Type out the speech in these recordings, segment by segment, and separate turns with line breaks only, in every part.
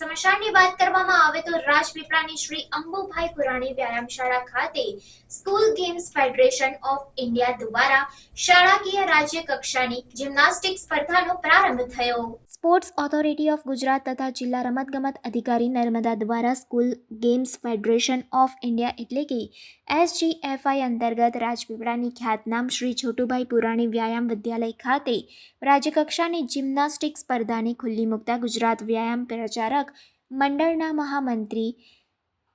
સમાચારની વાત કરવામાં આવે તો રાજપીપળાની શ્રી અંબુભાઈ પુરાણી વ્યાયામશાળા ખાતે school games federation of India દ્વારા શાળાકીય રાજ્ય કક્ષાની જિમ્નાસ્ટિક સ્પર્ધાનો પ્રારંભ થયો. સ્પોર્ટ્સ ઓથોરિટી ઓફ ગુજરાત તથા જિલ્લા રમતગમત અધિકારી નર્મદા દ્વારા school games federation of India એટલે કે એસજીએફઆઈ અંતર્ગત રાજપીપળાની ખ્યાતનામ શ્રી છોટુભાઈ પુરાણી વ્યાયામ વિદ્યાલય ખાતે રાજ્યકક્ષાની જિમ્નાસ્ટિક સ્પર્ધાને ખુલ્લી મૂકતા ગુજરાત વ્યાયામ પ્રચારક મંડળના મહામંત્રી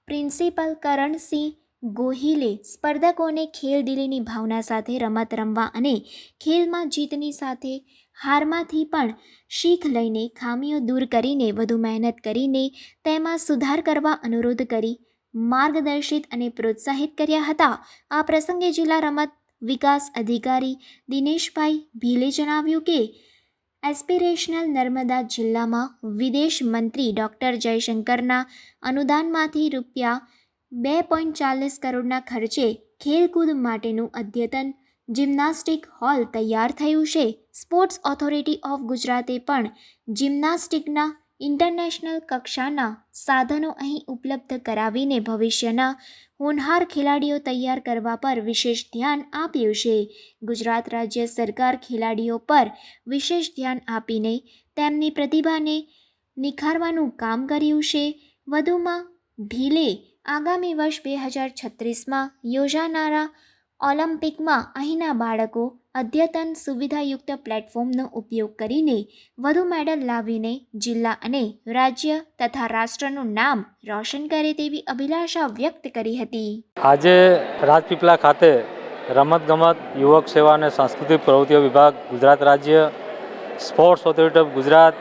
પ્રિન્સિપલ કરણસિંહ ગોહિલે સ્પર્ધકોને ખેલદિલીની ભાવના સાથે રમત રમવા અને ખેલમાં જીતની સાથે હારમાંથી પણ શીખ લઈને ખામીઓ દૂર કરીને વધુ મહેનત કરીને તેમાં સુધાર કરવા અનુરોધ કરી, માર્ગદર્શિત અને પ્રોત્સાહિત કર્યા હતા. આ પ્રસંગે જિલ્લા રમત વિકાસ અધિકારી દિનેશભાઈ ભીલે જણાવ્યું કે, એસ્પિરેશનલ નર્મદા જિલ્લામાં વિદેશ મંત્રી ડૉક્ટર જયશંકરના અનુદાનમાંથી રૂપિયા બે પોઈન્ટ ચાલીસ કરોડના ખર્ચે ખેલકૂદ માટેનું અદ્યતન જિમ્નાસ્ટિક હોલ તૈયાર થયું છે. સ્પોર્ટ્સ ઓથોરિટી ઓફ ગુજરાતે પણ જિમ્નાસ્ટિકના ઇન્ટરનેશનલ કક્ષાના સાધનો અહીં ઉપલબ્ધ કરાવીને ભવિષ્યના હોનહાર ખેલાડીઓ તૈયાર કરવા પર વિશેષ ધ્યાન આપ્યું છે. ગુજરાત રાજ્ય સરકાર ખેલાડીઓ પર વિશેષ ધ્યાન આપીને તેમની પ્રતિભાને નિખારવાનું કામ કર્યું છે. વધુમાં ભીલે આગામી વર્ષ બે હજાર છત્રીસમાં યોજાનારા ઓલિમ્પિકમાં અહીંના બાળકો અદ્યતન સુવિધાયુક્ત પ્લેટફોર્મનો ઉપયોગ કરીને વધુ મેડલ લાવીને જિલ્લા અને રાજ્ય તથા રાષ્ટ્રનું નામ રોશન કરે તેવી અભિલાષા વ્યક્ત કરી હતી.
આજે રાજપીપળા ખાતે રમતગમત, યુવક સેવા અને સાંસ્કૃતિક પ્રવૃત્તિઓ વિભાગ, ગુજરાત રાજ્ય, સ્પોર્ટ્સ ઓથોરિટી ઓફ ગુજરાત,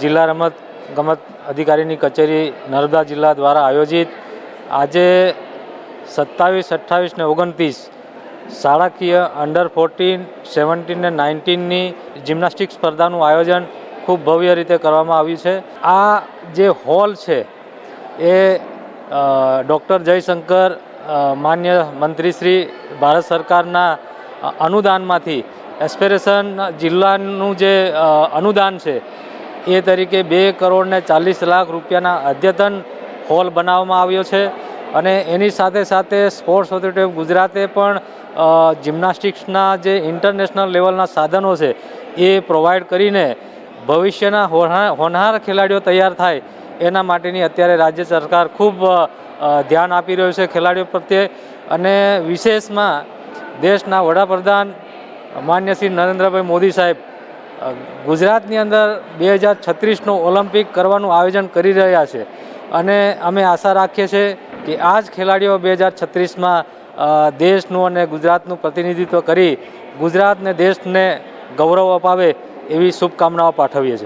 જિલ્લા રમત ગમત અધિકારીની કચેરી નર્મદા જિલ્લા દ્વારા આયોજિત આજે સત્તાવીસ, અઠ્ઠાવીસ ને ઓગણત્રીસ. શાળાકીય અંડર ફોર્ટીન સેવન્ટીન ને નાઇન્ટીનની જિમ્નાસ્ટિક સ્પર્ધાનું આયોજન ખૂબ ભવ્ય રીતે કરવામાં આવ્યું છે. આ જે હોલ છે, એ ડૉક્ટર જયશંકર માન્ય મંત્રીશ્રી ભારત સરકારના અનુદાનમાંથી એસ્પિરેશન જિલ્લાનું જે અનુદાન છે, એ તરીકે બે કરોડ ને ચાલીસ લાખ રૂપિયાના અદ્યતન હોલ બનાવવામાં આવ્યો છે. અને એની સાથે સાથે સ્પોર્ટ્સ ઓથોરિટી ઓફ ગુજરાતે પણ જિમ્નાસ્ટિક્સના જે ઇન્ટરનેશનલ લેવલના સાધનો છે, એ પ્રોવાઈડ કરીને ભવિષ્યના હોનહાર ખેલાડીઓ તૈયાર થાય, એના માટેની અત્યારે રાજ્ય સરકાર ખૂબ ધ્યાન આપી રહ્યું છે ખેલાડીઓ પ્રત્યે. અને વિશેષમાં દેશના વડાપ્રધાન માન્ય શ્રી નરેન્દ્રભાઈ મોદી સાહેબ ગુજરાતની અંદર બે હજાર છત્રીસનું ઓલિમ્પિક કરવાનું આયોજન કરી રહ્યા છે. અને અમે આશા રાખીએ છીએ કે આ જ ખેલાડીઓ બે હજાર છત્રીસમાં દેશનું અને ગુજરાતનું પ્રતિનિધિત્વ કરી ગુજરાતને દેશને ગૌરવ અપાવે એવી શુભકામનાઓ પાઠવીએ છીએ.